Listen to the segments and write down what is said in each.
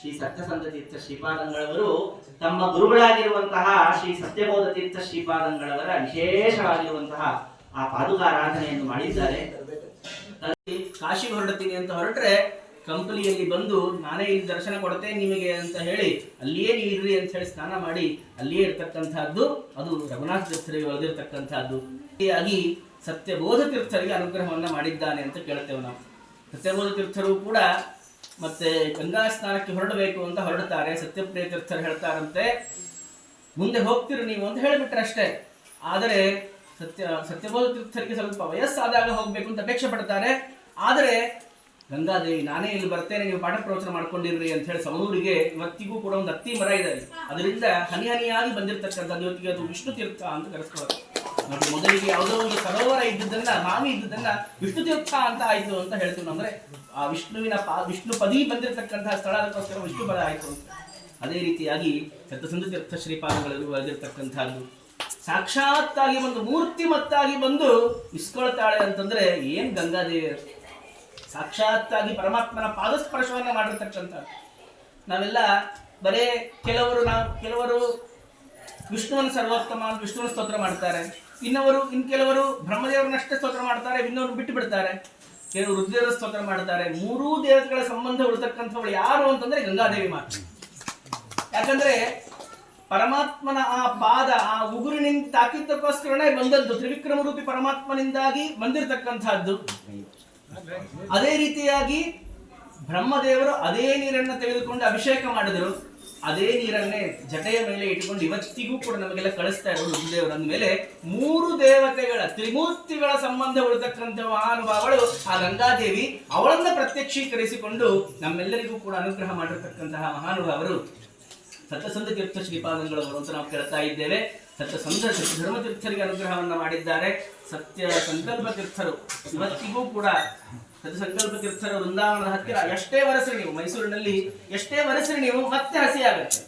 ಶ್ರೀ ಸತ್ಯಸಂಧ ತೀರ್ಥ ಶ್ರೀಪಾದಂಗಳವರು ತಮ್ಮ ಗುರುಗಳಾಗಿರುವಂತಹ ಶ್ರೀ ಸತ್ಯಬೋಧ ತೀರ್ಥ ಶ್ರೀಪಾದಂಗಳವರ ವಿಶೇಷವಾಗಿರುವಂತಹ ಆ ಪಾದುಕಾರಾಧನೆಯನ್ನು ಮಾಡಿದ್ದಾರೆ. ಕಾಶಿ ಹೊರಡ್ತೀನಿ ಅಂತ ಹೊರಟ್ರೆ ಕಂಪನಿಯಲ್ಲಿ ಬಂದು, ನಾನೇ ಇಲ್ಲಿ ದರ್ಶನ ಕೊಡ್ತೇನೆ ನಿಮಗೆ ಅಂತ ಹೇಳಿ ಅಲ್ಲಿಯೇ ನೀವು ಅಂತ ಹೇಳಿ ಸ್ನಾನ ಮಾಡಿ, ಅಲ್ಲಿಯೇ ಇರ್ತಕ್ಕಂತಹದ್ದು, ಅದು ರಘುನಾಥ ತೀರ್ಥರಿಗೆ ಒಳದಿರ್ತಕ್ಕಂತಹದ್ದು ಆಗಿ ಸತ್ಯಬೋಧ ತೀರ್ಥರಿಗೆ ಅನುಗ್ರಹವನ್ನ ಮಾಡಿದ್ದಾನೆ ಅಂತ ಕೇಳ್ತೇವೆ ನಾವು. ಸತ್ಯಬೋಧ ತೀರ್ಥರು ಕೂಡ ಮತ್ತೆ ಗಂಗಾ ಸ್ನಾನಕ್ಕೆ ಹೊರಡಬೇಕು ಅಂತ ಹೊರಡ್ತಾರೆ ಸತ್ಯಪ್ರಿಯ ತೀರ್ಥರು ಹೇಳ್ತಾರಂತೆ. ಮುಂದೆ ಹೋಗ್ತೀರಿ ನೀವು ಅಂತ ಹೇಳಿಬಿಟ್ರೆ ಅಷ್ಟೇ. ಆದರೆ ಸತ್ಯ ಸತ್ಯಬೋಧ ತೀರ್ಥರಿಗೆ ಸ್ವಲ್ಪ ವಯಸ್ಸಾದಾಗ ಹೋಗ್ಬೇಕು ಅಂತ ಅಪೇಕ್ಷೆ ಪಡ್ತಾರೆ. ಆದರೆ ಗಂಗಾದೇವಿ, ನಾನೇ ಇಲ್ಲಿ ಬರ್ತೇನೆ, ನೀವು ಪಾಠ ಪ್ರವಚನ ಮಾಡ್ಕೊಂಡಿರ್ರಿ ಅಂತ ಹೇಳಿ ಸಮೂರಿಗೆ ಇವತ್ತಿಗೂ ಕೂಡ ಒಂದು ಅತ್ತಿ ಮರ ಇದೆ. ಅದರಿಂದ ಹನಿ ಹನಿಯಾಗಿ ಬಂದಿರತಕ್ಕಂಥದ್ದು ಇವತ್ತಿಗೆ ಅದು ವಿಷ್ಣು ತೀರ್ಥ ಅಂತ ಕರೆಸ್ಕೊಳ್ಳೋದು ನೋಡಿ ಮೊದಲಿಗೆ ಯಾವುದೋ ಒಂದು ಸರೋವರ ಇದ್ದದನ್ನ ಮಾವಿ ಇದ್ದದನ್ನ ವಿಷ್ಣು ತೀರ್ಥ ಅಂತ ಆಯ್ತು ಅಂತ ಹೇಳ್ತೀವಿ. ಅಂದ್ರೆ ಆ ವಿಷ್ಣುವಿನ ವಿಷ್ಣು ಪದಿ ಬಂದಿರತಕ್ಕಂತಹ ಸ್ಥಳ ಅದಕ್ಕೋಸ್ಕರ ವಿಷ್ಣು ಪದ ಆಯ್ತು ಅದೇ ರೀತಿಯಾಗಿ ಸತ್ಯಸಂಧ ತೀರ್ಥ ಶ್ರೀಪಾದಗಳಲ್ಲಿ ಬರೆದಿರ್ತಕ್ಕಂಥದ್ದು. ಸಾಕ್ಷಾತ್ತಾಗಿ ಒಂದು ಮೂರ್ತಿಮತ್ತಾಗಿ ಬಂದು ಇಸ್ಕೊಳ್ತಾಳೆ ಅಂತಂದ್ರೆ ಏನ್ ಗಂಗಾದೇವಿ ಸಾಕ್ಷಾತ್ತಾಗಿ ಪರಮಾತ್ಮನ ಪಾದಸ್ಪರ್ಶವನ್ನ ಮಾಡಿರ್ತಕ್ಕಂಥ ನಾವೆಲ್ಲ ಬರೇ ಕೆಲವರು ನಾವು, ಕೆಲವರು ವಿಷ್ಣುವನ್ನು ಸರ್ವೋತ್ತಮ ವಿಷ್ಣುವನ ಸ್ತೋತ್ರ ಮಾಡ್ತಾರೆ. ಇನ್ನವರು, ಇನ್ ಕೆಲವರು ಬ್ರಹ್ಮದೇವರನ್ನಷ್ಟೇ ಸ್ತೋತ್ರ ಮಾಡ್ತಾರೆ ಇನ್ನವರು ಬಿಟ್ಟು ಬಿಡ್ತಾರೆ. ಕೆಲವರು ರುದ್ರದೇವರ ಸ್ತೋತ್ರ ಮಾಡ್ತಾರೆ. ಮೂರೂ ದೇವತೆಗಳ ಸಂಬಂಧ ಉಳಿತಕ್ಕಂಥವಳು ಯಾರು ಅಂತಂದ್ರೆ ಗಂಗಾದೇವಿ ಮಾತ್ರ. ಯಾಕಂದ್ರೆ ಪರಮಾತ್ಮನ ಆ ಪಾದ, ಆ ಉಗುರಿನಿಂದ ತಾಕಿದ್ದಕ್ಕೋಸ್ಕರನೇ ಬಂದದ್ದು, ತ್ರಿವಿಕ್ರಮ ರೂಪಿ ಪರಮಾತ್ಮನಿಂದಾಗಿ ಬಂದಿರತಕ್ಕಂತಹದ್ದು ಅದೇ ರೀತಿಯಾಗಿ ಬ್ರಹ್ಮದೇವರು ಅದೇ ನೀರನ್ನು ತೆಗೆದುಕೊಂಡು ಅಭಿಷೇಕ ಮಾಡಿದರು. ಅದೇ ನೀರನ್ನೇ ಜಟೆಯ ಮೇಲೆ ಇಟ್ಟುಕೊಂಡು ಇವತ್ತಿಗೂ ಕೂಡ ನಮಗೆಲ್ಲ ಕಳಿಸ್ತಾ ಇರೋದು ರುದ್ರದೇವರು ಅಂದಮೇಲೆ ಮೂರು ದೇವತೆಗಳ, ತ್ರಿಮೂರ್ತಿಗಳ ಸಂಬಂಧ ಉಳಿತಕ್ಕಂಥ ಮಹಾನುಭಾವಳು ಆ ಗಂಗಾದೇವಿ ಅವಳನ್ನ ಪ್ರತ್ಯಕ್ಷೀಕರಿಸಿಕೊಂಡು ನಮ್ಮೆಲ್ಲರಿಗೂ ಕೂಡ ಅನುಗ್ರಹ ಮಾಡಿರ್ತಕ್ಕಂತಹ ಮಹಾನುಭಾವರು ಸತ್ಯಸಂಧ ತೀರ್ಥ ಶ್ರೀಪಾದಂಗಳವರು ಅಂತ ನಾವು ಕೇಳ್ತಾ ಇದ್ದೇವೆ. ಸತ್ಯಸಂಧ ಧರ್ಮತೀರ್ಥರಿಗೆ ಧರ್ಮ ತೀರ್ಥರಿಗೆ ಅನುಗ್ರಹವನ್ನ ಮಾಡಿದ್ದಾರೆ. ಸತ್ಯ ಸಂಕಲ್ಪ ತೀರ್ಥರು ಇವತ್ತಿಗೂ ಕೂಡ ಸತ್ಯ ಸಂಕಲ್ಪ ತೀರ್ಥರ ವೃಂದಾವನದ ಹತ್ತಿರ. ಎಷ್ಟೇ ವರಸರಿ ನೀವು ಮೈಸೂರಿನಲ್ಲಿ ಎಷ್ಟೇ ವರಸರಿ ನೀವು ಮತ್ತೆ ಹಸಿಯಾಗುತ್ತೆ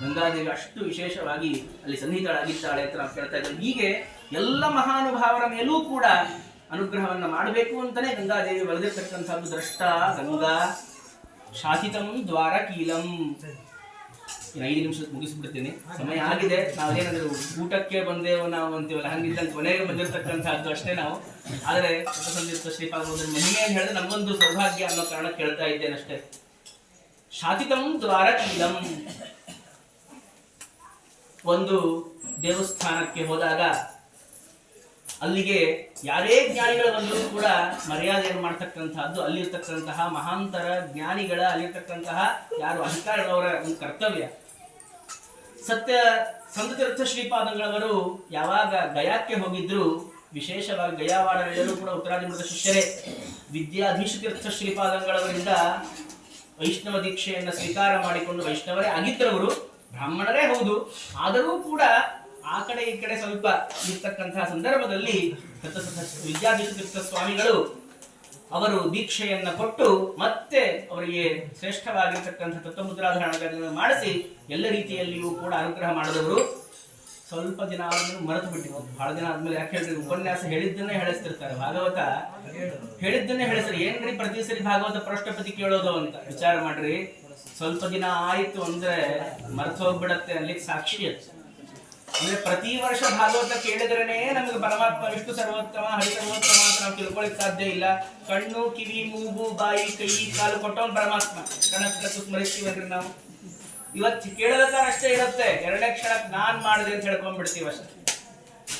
ಗಂಗಾದೇವಿ ಅಷ್ಟು ವಿಶೇಷವಾಗಿ ಅಲ್ಲಿ ಸನ್ನಿಹಿತಳಾಗಿದ್ದಾಳೆ ಅಂತ ನಾವು ಕೇಳ್ತಾ ಇದ್ದೇವೆ. ಹೀಗೆ ಎಲ್ಲ ಮಹಾನುಭಾವರ ಮೇಲೂ ಕೂಡ ಅನುಗ್ರಹವನ್ನ ಮಾಡಬೇಕು ಅಂತಾನೆ ಗಂಗಾದೇವಿ ಬರೆದಿರ್ತಕ್ಕಂಥದ್ದು ದ್ರಷ್ಟ ಗಂಗಾ ಶಾಸಿತಂ ದ್ವಾರ ಕೀಲಂ ಐದು ನಿಮಿಷ ಮುಗಿಸ್ಬಿಡ್ತೀನಿ. ಸಮಯ ಆಗಿದೆ. ನಾವೇನಾದ್ರು ಊಟಕ್ಕೆ ಬಂದೇವು ನಾವು ಅಂತೀವಲ್ಲ ಹಂಗಿದ್ದ ಕೊನೆಗೆ ಬಂದಿರತಕ್ಕಂಥದ್ದು ಅಷ್ಟೇ ನಾವು. ಆದರೆ ಸಂದಿರ್ತ ಶ್ರೀಪಾದ ಮಹಿಮೆ ಏನು ಹೇಳಿದ್ರೆ ನಮಗೊಂದು ಸೌಭಾಗ್ಯ ಅನ್ನೋ ಕಾರಣ ಕೇಳ್ತಾ ಇದ್ದೇನೆ ಅಷ್ಟೇ. ಶಾತಿತಂ ದ್ವಾರಕೀಲಂ ಒಂದು ದೇವಸ್ಥಾನಕ್ಕೆ ಹೋದಾಗ ಅಲ್ಲಿಗೆ ಯಾರೇ ಜ್ಞಾನಿಗಳು ಬಂದರೂ ಕೂಡ ಮರ್ಯಾದೆಯನ್ನು ಮಾಡ್ತಕ್ಕಂತಹದ್ದು ಅಲ್ಲಿರ್ತಕ್ಕಂತಹ ಮಹಾಂತರ ಜ್ಞಾನಿಗಳ, ಅಲ್ಲಿರ್ತಕ್ಕಂತಹ ಯಾರು ಅಧಿಕಾರಿಗಳವರ ಒಂದು ಕರ್ತವ್ಯ. ಸತ್ಯ ಸಂತತೀರ್ಥ ಶ್ರೀಪಾದಂಗಳವರು ಯಾವಾಗ ಗಯಾಕ್ಕೆ ಹೋಗಿದ್ರು, ವಿಶೇಷವಾಗಿ ಗಯಾವಾಡರೆಲ್ಲರೂ ಕೂಡ ಉತ್ತರಾಧಿಮೃತ ಶಿಷ್ಯರೇ ವಿದ್ಯಾಧೀಶ ತೀರ್ಥ ಶ್ರೀಪಾದಂಗಳವರಿಂದ ವೈಷ್ಣವ ದೀಕ್ಷೆಯನ್ನ ಸ್ವೀಕಾರ ಮಾಡಿಕೊಂಡು ವೈಷ್ಣವರೇ ಆಗಿದ್ದರವರು ಬ್ರಾಹ್ಮಣರೇ ಹೌದು. ಆದರೂ ಕೂಡ ಆ ಕಡೆ ಈ ಕಡೆ ಸ್ವಲ್ಪ ಇರ್ತಕ್ಕಂತಹ ಸಂದರ್ಭದಲ್ಲಿ ವಿದ್ಯಾಧೀಶ ತೀರ್ಥ ಸ್ವಾಮಿಗಳು ಅವರು ದೀಕ್ಷೆಯನ್ನ ಕೊಟ್ಟು ಮತ್ತೆ ಅವರಿಗೆ ಶ್ರೇಷ್ಠವಾಗಿರ್ತಕ್ಕಂಥ ತತ್ವಮುದ್ರಾಧಾರಣಗಳನ್ನು ಮಾಡಿಸಿ ಎಲ್ಲ ರೀತಿಯಲ್ಲಿಯೂ ಕೂಡ ಅನುಗ್ರಹ ಮಾಡಿದವರು. ಸ್ವಲ್ಪ ದಿನ ಆದ್ಮೇಲೆ ಮರೆತು ಬಿಟ್ಟಿದ್ರು. ಬಹಳ ದಿನ ಆದ್ಮೇಲೆ ಯಾಕೆ ಹೇಳಿದ್ರೆ? ಉಪನ್ಯಾಸ ಹೇಳಿದ್ದನ್ನೇ ಹೇಳಿಸ್ತಿರ್ತಾರೆ. ಭಾಗವತ ಹೇಳಿದ್ದನ್ನೇ ಹೇಳಿಸ್ತಾರೆ. ಏನ್ರಿ ಪ್ರತಿ ಸರಿ ಭಾಗವತ ಪ್ರಶ್ನಪತಿ ಕೇಳೋದು ಅಂತ? ವಿಚಾರ ಮಾಡ್ರಿ. ಸ್ವಲ್ಪ ದಿನ ಆಯ್ತು ಅಂದ್ರೆ ಮರೆತು ಹೋಗ್ಬಿಡತ್ತೆ ಅಲ್ಲಿಗೆ ಸಾಕ್ಷಿ ಅದು. ಅಂದ್ರೆ ಪ್ರತಿ ವರ್ಷ ಭಾಗವತ ಕೇಳಿದ್ರೇನೆ ನಮಗೆ ಪರಮಾತ್ಮ ವಿಷ್ಣು ಸರ್ವೋತ್ತಮ, ಹರಿ ಸರ್ವೋತ್ತಮ ಅಂತ ನಾವು ತಿಳ್ಕೊಳಕ್ ಸಾಧ್ಯ ಇಲ್ಲ. ಕಣ್ಣು, ಕಿವಿ, ಮೂಗು, ಬಾಯಿ, ಕೈ, ಕಾಲು ಕೊಟ್ಟವನ್ ಪರಮಾತ್ಮ. ಕಣಕ್ಕೆ ಅಂದ್ರೆ ನಾವು. ಇವತ್ತು ಕೇಳಬೇಕಾದ್ರೆ ಅಷ್ಟೇ ಇರುತ್ತೆ. ಎರಡನೇ ಕ್ಷಣಕ್ಕೆ ನಾನ್ ಮಾಡಿದೆ ಅಂತ ಹೇಳ್ಕೊಂಡ್ಬಿಡ್ತೀವಿ ಅಷ್ಟೇ.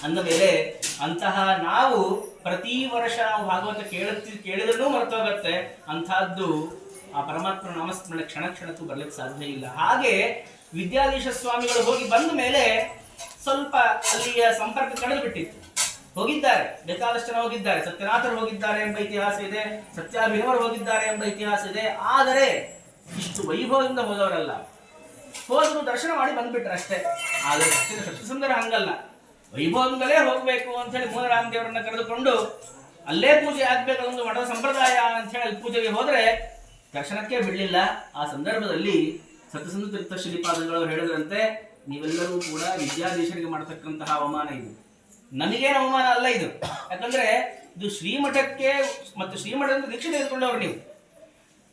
ಅಂದ ಮೇಲೆ ಅಂತಹ ನಾವು ಪ್ರತಿ ವರ್ಷ ನಾವು ಭಾಗವತ ಕೇಳತ್ತಿ ಕೇಳಿದ್ರೂ ಮರ್ತೋಗತ್ತೆ. ಅಂತಹದ್ದು ಆ ಪರಮಾತ್ಮ ನಾಮಸ್ಮರಣೆ ಕ್ಷಣ ಕ್ಷಣಕ್ಕೂ ಬರ್ಲಿಕ್ಕೆ ಸಾಧ್ಯ ಇಲ್ಲ. ಹಾಗೆ ವಿದ್ಯಾಧೀಶ ಸ್ವಾಮಿಗಳು ಹೋಗಿ ಬಂದ ಮೇಲೆ ಸ್ವಲ್ಪ ಅಲ್ಲಿಯ ಸಂಪರ್ಕ ಕಳೆದು ಬಿಟ್ಟಿತ್ತು ಹೋಗಿದ್ದಾರೆ, ಬೇಕಾದಷ್ಟು ಜನ ಹೋಗಿದ್ದಾರೆ. ಸತ್ಯನಾಥರು ಹೋಗಿದ್ದಾರೆ ಎಂಬ ಇತಿಹಾಸ ಇದೆ, ಸತ್ಯಾಭಿನವರು ಹೋಗಿದ್ದಾರೆ ಎಂಬ ಇತಿಹಾಸ ಇದೆ. ಆದರೆ ಇಷ್ಟು ವೈಭವದಿಂದ ಹೋದವರಲ್ಲ. ಹೋದರು ದರ್ಶನ ಮಾಡಿ ಬಂದ್ಬಿಟ್ರೆ ಅಷ್ಟೇ. ಆದರೆ ಸತ್ಯ ಸುಂದರ ಹಂಗಲ್ಲ. ವೈಭವದಿಂದಲೇ ಹೋಗಬೇಕು ಅಂತ ಹೇಳಿ ಮೂಲರಾಮ ದೇವರನ್ನ ಕರೆದುಕೊಂಡು ಅಲ್ಲೇ ಪೂಜೆ ಆಗ್ಬೇಕು ಒಂದು ಮಠದ ಸಂಪ್ರದಾಯ ಅಂತ ಹೇಳಿ ಪೂಜೆಗೆ ಹೋದ್ರೆ ದರ್ಶನಕ್ಕೆ ಬಿಡಲಿಲ್ಲ. ಆ ಸಂದರ್ಭದಲ್ಲಿ ಸತ್ಯಸಂಧ ತೀರ್ಥ ಶ್ರೀಪಾದಗಳು ಹೇಳಿದ್ರಂತೆ ನೀವೆಲ್ಲರೂ ಕೂಡ ವಿದ್ಯಾಧೀಶರಿಗೆ ಮಾಡತಕ್ಕಂತಹ ಅವಮಾನ ಇದು. ನಮಗೇನು ಅವಮಾನ ಅಲ್ಲ ಇದು. ಯಾಕಂದ್ರೆ ಇದು ಶ್ರೀಮಠಕ್ಕೆ ಮತ್ತು ಶ್ರೀಮಠದಿಂದ ದೀಕ್ಷೆ ತೆಗೆದುಕೊಂಡವರು ನೀವು.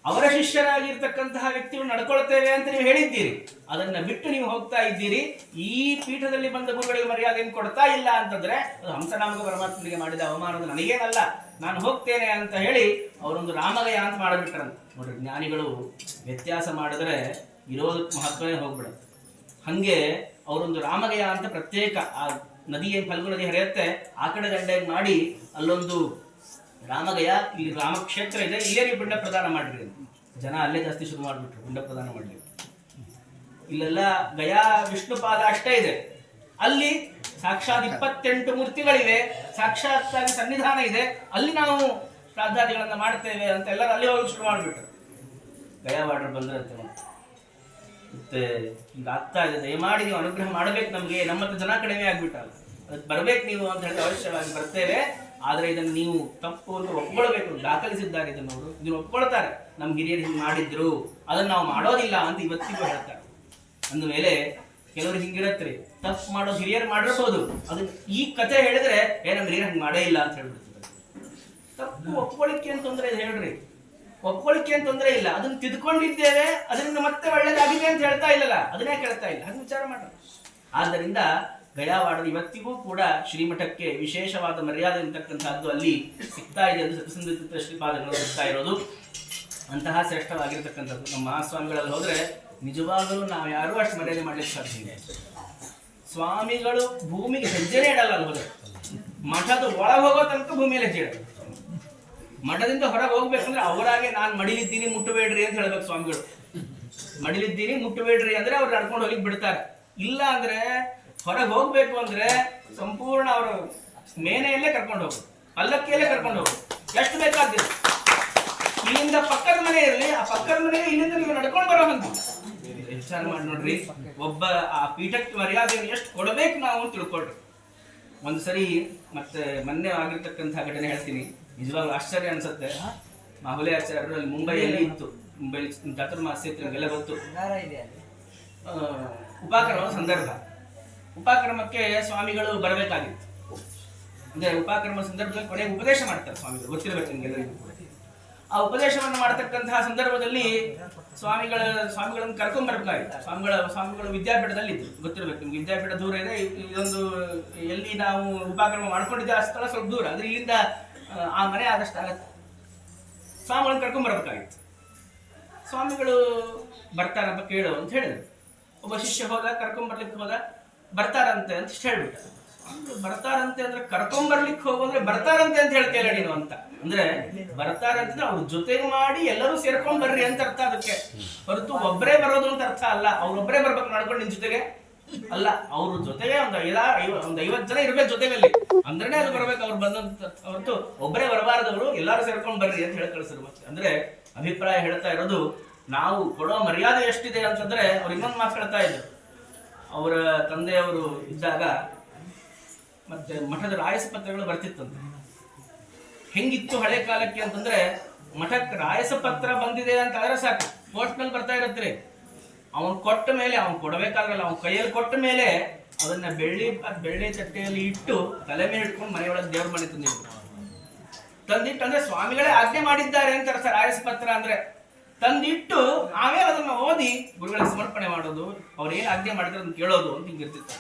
ಅವರ ಶಿಷ್ಯರಾಗಿರ್ತಕ್ಕಂತಹ ವ್ಯಕ್ತಿಗಳು ನಡ್ಕೊಳ್ತೇವೆ ಅಂತ ನೀವು ಹೇಳಿದ್ದೀರಿ. ಅದನ್ನ ಬಿಟ್ಟು ನೀವು ಹೋಗ್ತಾ ಇದ್ದೀರಿ. ಈ ಪೀಠದಲ್ಲಿ ಬಂದ ಗುರುಗಳಿಗೆ ಮರ್ಯಾದೆಯನ್ನು ಕೊಡ್ತಾ ಇಲ್ಲ ಅಂತಂದ್ರೆ ಅದು ಹಂಸನಾಮಕ ಪರಮಾತ್ಮನಿಗೆ ಮಾಡಿದ ಅವಮಾನದ ನನಗೇನಲ್ಲ. ನಾನು ಹೋಗ್ತೇನೆ ಅಂತ ಹೇಳಿ ಅವರೊಂದು ರಾಮಲಯ ಅಂತ ಮಾಡಿಬಿಟ್ರಂತ. ನೋಡ್ರಿ, ಜ್ಞಾನಿಗಳು ವ್ಯತ್ಯಾಸ ಮಾಡಿದ್ರೆ ಇರೋದಕ್ಕೆ ಮಹತ್ವನೇ ಹೋಗ್ಬಿಡುತ್ತೆ. ಹಂಗೆ ಅವರೊಂದು ರಾಮಗಯ ಅಂತ ಪ್ರತ್ಯೇಕ, ಆ ನದಿ ಏನ್ ಫಲ್ಗು ನದಿ ಹರಿಯುತ್ತೆ, ಆ ಕಡೆ ದಂಡೆ ಮಾಡಿ ಅಲ್ಲೊಂದು ರಾಮಗಯ, ಇಲ್ಲಿ ರಾಮಕ್ಷೇತ್ರ ಇದೆ ಇಲ್ಲೇ ನೀವು ಪಿಂಡ ಪ್ರದಾನ ಮಾಡಿರಿ ಜನ ಅಲ್ಲೇ ಜಾಸ್ತಿ ಶುರು ಮಾಡಿಬಿಟ್ರು ಪಿಂಡ ಪ್ರದಾನ ಮಾಡಲಿ ಇಲ್ಲೆಲ್ಲ ಗಯಾ ವಿಷ್ಣುಪಾದ ಅಷ್ಟೇ ಇದೆ. ಅಲ್ಲಿ ಸಾಕ್ಷಾತ್ ಇಪ್ಪತ್ತೆಂಟು ಮೂರ್ತಿಗಳಿವೆ ಸಾಕ್ಷಾತ್ ಸನ್ನಿಧಾನ ಇದೆ, ಅಲ್ಲಿ ನಾವು ಶ್ರಾದ್ದಾದಿಗಳನ್ನ ಮಾಡ್ತೇವೆ ಅಂತ ಎಲ್ಲರೂ ಅಲ್ಲಿ ಹೋಗಿ ಶುರು ಮಾಡಿಬಿಟ್ರು. ಗಯಾ ವಾರ್ಡರ್ ಬಂದ್ರಂತೆ ಮತ್ತೆ. ಈಗ ಆಗ್ತಾ ಇದೆ. ದಯಮಾಡಿ ನೀವು ಅನುಗ್ರಹ ಮಾಡಬೇಕು ನಮಗೆ. ನಮ್ಮ ಜನ ಕಡಿಮೆ ಆಗ್ಬಿಟ್ಟಲ್ಲ ಅದಕ್ಕೆ ಬರ್ಬೇಕು ನೀವು ಅಂತ ಹೇಳಿ ಅವಶ್ಯವಾಗಿ ಬರ್ತೇವೆ. ಆದ್ರೆ ಇದನ್ನು ನೀವು ತಪ್ಪು ಅಂತ ಒಪ್ಕೊಳ್ಬೇಕು. ದಾಖಲಿಸಿದ್ದಾರೆ ಇದನ್ನು ಅವರು. ಇದನ್ನು ಒಪ್ಕೊಳ್ತಾರೆ. ನಮ್ಮ ಹಿರಿಯರು ಹಿಂಗೆ ಮಾಡಿದ್ರು. ಅದನ್ನ ನಾವು ಮಾಡೋದಿಲ್ಲ ಅಂತ ಇವತ್ತಿಗೂ ಹೇಳ್ತಾರೆ. ಅಂದ ಮೇಲೆ ಕೆಲವರು ಹಿಂಗಿರತ್ರಿ ತಪ್ಪು ಮಾಡೋ ಹಿರಿಯರು ಮಾಡಿರ್ಬೋದು. ಅದು ಈ ಕತೆ ಹೇಳಿದ್ರೆ, ಏ, ನಮ್ಮ ಹಿರಿಯರು ಹಂಗೆ ಮಾಡೇ ಇಲ್ಲ ಅಂತ ಹೇಳ್ಬಿಡ್ತಾರೆ. ತಪ್ಪು ಒಪ್ಕೊಳ್ಳಿಕ್ಕೆ ಅಂತಂದ್ರೆ ಹೇಳ್ರಿ. ಒಪ್ಕೊಳ್ಳಿಕ್ಕೆ ಅಂತ ತೊಂದರೆ ಇಲ್ಲ. ಅದನ್ನ ತಿದ್ಕೊಂಡಿದ್ದೇವೆ, ಅದರಿಂದ ಮತ್ತೆ ಒಳ್ಳೇದಾಗಿದೆ ಅಂತ ಹೇಳ್ತಾ ಇಲ್ಲಲ್ಲ. ಅದನ್ನೇ ಕೇಳ್ತಾ ಇಲ್ಲ. ಹಂಗೆ ವಿಚಾರ ಮಾಡ ಆದ್ದರಿಂದ ಗಯಾವಾಡದ ಇವತ್ತಿಗೂ ಕೂಡ ಶ್ರೀಮಠಕ್ಕೆ ವಿಶೇಷವಾದ ಮರ್ಯಾದೆ ಅಂತಕ್ಕಂಥದ್ದು ಅಲ್ಲಿ ಸಿಗ್ತಾ ಇದೆ ಅದು ಸತ್ಯಸಂಧಿತ ಶ್ರೀಪಾದಗಳು ಸಿಗ್ತಾ ಇರೋದು. ಅಂತಹ ಶ್ರೇಷ್ಠವಾಗಿರ್ತಕ್ಕಂಥದ್ದು. ನಮ್ಮ ಮಹಾಸ್ವಾಮಿಗಳಲ್ಲಿ ಹೋದ್ರೆ ನಿಜವಾಗಲೂ ನಾವು ಯಾರೂ ಅಷ್ಟು ಮರ್ಯಾದೆ ಮಾಡ್ಲಿಕ್ಕೆ ಸಾಧ್ಯ ಇದೆ ಸ್ವಾಮಿಗಳು ಭೂಮಿಗೆ ಹೆಜ್ಜೆನೇ ಇಡಲ್ಲ ಅಲ್ಲಿ ಹೋದ್ರೆ. ಮಠದ ಒಳಗೆ ಹೋಗೋ ತನಕ ಭೂಮಿಯಲ್ಲಿ ಹೆಜ್ಜೆ ಇಡಲ್ಲ ಮಠದಿಂದ ಹೊರಗೆ ಹೋಗ್ಬೇಕಂದ್ರೆ ಅವರಾಗೆ ನಾನು ಮಡಿಲಿದ್ದೀನಿ, ಮುಟ್ಟಬೇಡ್ರಿ ಅಂತ ಹೇಳ್ಬೇಕು ಸ್ವಾಮಿಗಳು. ಮಡಿಲಿದ್ದೀನಿ, ಮುಟ್ಟಬೇಡ್ರಿ ಅಂದ್ರೆ ಅವ್ರು ನಡ್ಕೊಂಡು ಹೋಗಿ ಬಿಡ್ತಾರೆ. ಇಲ್ಲ ಅಂದ್ರೆ ಹೊರಗೆ ಹೋಗ್ಬೇಕು ಅಂದ್ರೆ ಸಂಪೂರ್ಣ ಅವರು ಮೇನೆಯಲ್ಲೇ ಕರ್ಕೊಂಡು ಹೋಗು. ಪಲ್ಲಕ್ಕಿಯಲ್ಲೇ ಕರ್ಕೊಂಡು ಹೋಗು. ಎಷ್ಟು ಬೇಕಾಗ್ತದೆ ಇಲ್ಲಿಂದ ಪಕ್ಕದ ಮನೆ ಇರಲಿ, ಆ ಪಕ್ಕದ ಮನೆಗೆ ಇಲ್ಲಿಂದ ನೀವು ನಡ್ಕೊಂಡು ಬರೋ ವಿಚಾರ ಮಾಡಿ ನೋಡ್ರಿ, ಒಬ್ಬ ಆ ಪೀಠಕ್ಕೆ ಮರ್ಯಾದೆಯನ್ನು ಎಷ್ಟು ಕೊಡಬೇಕು ನಾವು ತಿಳ್ಕೊಳ್ರಿ. ಒಂದು ಸರಿ ಮತ್ತೆ ಮೊನ್ನೆ ಆಗಿರ್ತಕ್ಕಂಥ ಘಟನೆ ಹೇಳ್ತೀನಿ. ನಿಜವಾಗ್ಲೂ ಆಶ್ಚರ್ಯ ಅನ್ಸುತ್ತೆ. ಮಾಹುಲಿ ಆಚಾರ್ಯರು ಅಲ್ಲಿ ಮುಂಬೈಯಲ್ಲಿ ಇತ್ತು? ಮುಂಬೈ ಚಾತುರ್ಮಾಸ್ಯ ಇತ್ತು ನಿಮಗೆಲ್ಲ ಗೊತ್ತು? ಉಪಾಕ್ರಮದ ಉಪಕ್ರಮದ ಸಂದರ್ಭ. ಉಪಕ್ರಮಕ್ಕೆ ಸ್ವಾಮಿಗಳು ಬರಬೇಕಾಗಿತ್ತು. ಅಂದ್ರೆ ಉಪಕ್ರಮ ಸಂದರ್ಭದಲ್ಲಿ ಕೊನೆಗೆ ಉಪದೇಶ ಮಾಡ್ತಾರೆ ಸ್ವಾಮಿಗಳು. ಗೊತ್ತಿರಬೇಕು ನಿಮಗೆಲ್ಲರಿಗೂ ಆ ಉಪದೇಶವನ್ನು ಮಾಡತಕ್ಕಂತಹ ಸಂದರ್ಭದಲ್ಲಿ ಸ್ವಾಮಿಗಳ ಸ್ವಾಮಿಗಳನ್ನು ಕರ್ಕೊಂಡ್ಬರ್ಬೇಕಾಗಿತ್ತು ಸ್ವಾಮಿಗಳ ಸ್ವಾಮಿಗಳು ವಿದ್ಯಾಪೀಠದಲ್ಲಿ ಇದ್ರು ಗೊತ್ತಿರಬೇಕು ನಿಮ್ಗೆ. ವಿದ್ಯಾಪೀಠ ದೂರ ಇದೆ. ಇದೊಂದು ಎಲ್ಲಿ ನಾವು ಉಪಕ್ರಮ ಮಾಡ್ಕೊಂಡಿದ್ದೆ ಆ ಸ್ಥಳ ಸ್ವಲ್ಪ ದೂರ. ಅಂದ್ರೆ ಇಲ್ಲಿಂದ ಆ, ಮನೆ ಆದಷ್ಟು ಆಗತ್ತೆ ಸ್ವಾಮಿಗಳನ್ನು ಕರ್ಕೊಂಡ್ ಬರ್ಬೇಕಾಗಿತ್ತು. ಸ್ವಾಮಿಗಳು ಬರ್ತಾರಪ್ಪ ಕೇಳು ಅಂತ ಹೇಳಿದ್ರು. ಒಬ್ಬ ಶಿಷ್ಯ ಹೋದ ಕರ್ಕೊಂಡ್ ಬರ್ಲಿಕ್ಕೆ ಹೋದ ಬರ್ತಾರಂತೆ ಅಂತ ಹೇಳ್ಬಿಟ್ಟ. ಸ್ವಾಮಿಗಳು ಬರ್ತಾರಂತೆ ಅಂದ್ರೆ ಕರ್ಕೊಂಬರ್ಲಿಕ್ಕೆ ಅಂದ್ರೆ ಬರ್ತಾರಂತೆ ಅಂತ ಹೇಳ್ತೀಯಲ್ಲ ನೀನು ಅಂತ. ಅಂದ್ರೆ ಬರ್ತಾರಂತಂದ್ರೆ ಅವ್ರ ಜೊತೆಗೆ ಮಾಡಿ ಎಲ್ಲರೂ ಸೇರ್ಕೊಂಡ್ ಬರ್ರಿ ಅಂತ ಅರ್ಥ ಅದಕ್ಕೆ. ಹೊರತು ಒಬ್ಬರೇ ಬರೋದು ಅಂತ ಅರ್ಥ ಅಲ್ಲ. ಅವ್ರೊಬ್ಬರೇ ಬರ್ಬೇಕು ಮಾಡ್ಕೊಂಡು ನಿನ್ ಜೊತೆಗೆ ಅಲ್ಲ, ಅವ್ರ ಜೊತೆಗೆ ಒಂದು ಐದಾರು ಐವ- ಒಂದ್ ಐವತ್ ಜನ ಇರ್ಬೇಕು ಜೊತೆಗಲ್ಲಿ. ಅಂದ್ರೆ ಅದು ಬರ್ಬೇಕು, ಅವ್ರು ಬಂದಂತ ಹೊರತು ಒಬ್ಬರೇ ಬರಬಾರದವರು, ಎಲ್ಲರೂ ಸೇರ್ಕೊಂಡ್ ಬರ್ರಿ ಅಂತ ಹೇಳಿ ಕಳಿಸಿದ್ರು ಅಂದ್ರೆ ಅಭಿಪ್ರಾಯ ಹೇಳ್ತಾ ಇರೋದು, ನಾವು ಕೊಡೋ ಮರ್ಯಾದೆ ಎಷ್ಟಿದೆ ಅಂತಂದ್ರೆ ಅವ್ರು ಇನ್ನೊಂದು ಮಾತು ಹೇಳ್ತಾ ಇದ್ರು. ಅವರ ತಂದೆಯವರು ಇದ್ದಾಗ ಮತ್ತೆ ಮಠದ ರಾಯಸ ಪತ್ರಗಳು ಬರ್ತಿತ್ತಂತೆ. ಹೆಂಗಿತ್ತು ಹಳೆ ಕಾಲಕ್ಕೆ ಅಂತಂದ್ರೆ ಮಠಕ್ಕೆ ರಾಯಸ ಪತ್ರ ಬಂದಿದೆ ಅಂತ ಆದ್ರೆ ಸಾಕು. ಮೇಲೆ ಬರ್ತಾ ಇರತ್ರಿ. ಅವನ್ ಕೊಟ್ಟ ಮೇಲೆ, ಅವನು ಕೊಡಬೇಕಾಗಲ್ಲ ಅವ್ನ ಕೈಯಲ್ಲಿ ಕೊಟ್ಟ ಮೇಲೆ ಅದನ್ನ ಬೆಳ್ಳಿ ಬೆಳ್ಳಿ ಚಟ್ಟೆಯಲ್ಲಿ ಇಟ್ಟು ತಲೆ ಮೇಲೆ ಇಟ್ಕೊಂಡು ಮನೆಯೊಳಗೆ ದೇವ್ರ ಮನೆ ತಂದಿದ್ರು. ತಂದಿಟ್ಟು ಅಂದ್ರೆ ಸ್ವಾಮಿಗಳೇ ಆಜ್ಞೆ ಮಾಡಿದ್ದಾರೆ ಅಂತಾರೆ ಸರ್ ಆಯಸ್ ಪತ್ರ ಅಂದ್ರೆ. ತಂದಿಟ್ಟು ಆಮೇಲೆ ಅದನ್ನ ಓದಿ ಗುರುಗಳಿಗೆ ಸಮರ್ಪಣೆ ಮಾಡೋದು, ಅವ್ರು ಏನ್ ಆಜ್ಞೆ ಮಾಡಿದ್ರೆ ಅದನ್ನ ಕೇಳೋದು ಅಂತ ಹಿಂಗಿರ್ತಿತ್ತು